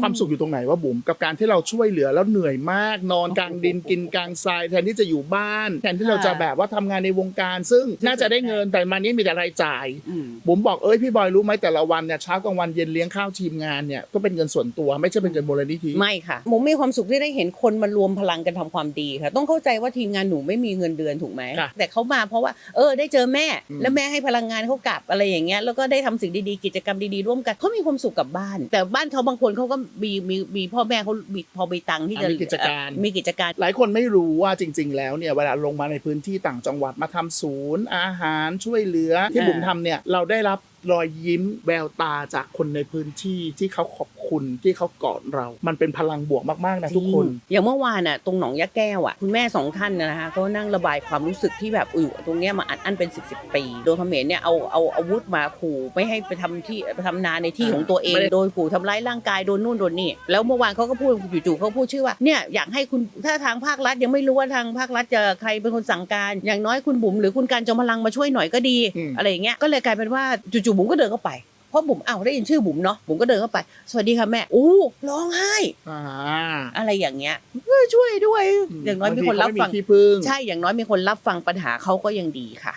ความสุขอยู่ตรงไหนว่าบุ๋มกับการที่เราช่วยเหลือแล้วเหนื่อยมาก นอนกลางดินกินกลางทรายแทนที่จะอยู่บ้าน แทนที่เราจะแบบว่าทำงานในวงการ ซึ่งน่าจะได้เงินแต่มานี้มีแต่รายจ่ายอืมบุ๋มบอกเอ้ยพี่บอยรู้ไหมแต่ละวันเนี่ยเช้ากลางวันเย็นเลี้ยงข้าวทีมงานเนี่ยก็เป็นเงินส่วนตัวไม่ใช่เป็นเงินมูลนิธิไม่ค่ะหมูมีความสุขที่ได้เห็นคนมารวมพลังกันทำความดีค่ะ ต้องเข้าใจว่าทีมงานหนูไม่มีเงินเดือนถูกไหมค่ะแต่เขามาเพราะว่าเออได้เจอแม่อืมแล้วแม่ให้พลังงานเขากลับอะไรอย่างเงี้ยแล้วก็ได้ทำสิ่งดีๆกิจกรรมดีๆร่วมกันเขามีความสุขกับบ้าน แต่บ้านเขาบางคนเขาก็มีมีมีพ่อแม่เขามีพอมีตังค์ที่จะอะมีกิจการ มีกิจการ หลายคนไม่รู้ว่าจริง ๆ แล้วเนี่ยเวลาลงมาในพื้นที่ต่างจังหวัดมาทำศูนย์ อาหารช่วยเหลือที่อ่าบุ๋มทำเนี่ยเราได้รับ รอยยิ้มแววตาจากคนในพื้นที่ที่เขาขอบคุณที่เขากอดเรา มันเป็นพลังบวกมากๆนะทุกคนจริงอย่างเมื่อวานอะตรงหนองยะแก้วอะคุณแม่สองท่านนะนะคะเขานั่งระบายความรู้สึกที่แบบอยู่ตรงเนี้ยมาอัดอั้นเป็นสิบสิบปี โดนเขมรเนี่ยเอาเอาอาวุธมาขู่ไม่ให้ไปทำที่ไปทำนาในที่ของตัวเองไม่ได้โดนขู่ทำร้ายร่างกายโดนนู่นโดนนี่แล้วเมื่อวานเขาก็พูดจู่ๆเขาพูดชื่อว่าเนี่ยอยากให้คุณถ้าทางภาครัฐยังไม่รู้ว่าทางภาครัฐจะใครเป็นคนสั่งการ อย่างน้อยคุณบุ๋มหรือคุณการจอมพลังมาช่วยหน่อยก็ดีอืมอะไรอย่างเงี้ยก็เลยกลายเป็นว่าจู่ๆบุ๋มก็เดินเข้าไปเพราะบุ๋มอ้าวได้ยินชื่อบุ๋มเนาะบุ๋มก็เดินเข้าไป สวัสดีค่ะแม่อู้ร้องไห้ อ่าอะไรอย่างเงี้ยเออช่วยด้วย อย่างน้อยมีคนรับฟัง บาทีเขาไม่มีที่พึ่ง ใช่อย่างน้อยมีคนรับฟังปัญหาเขาก็ยังดีค่ะ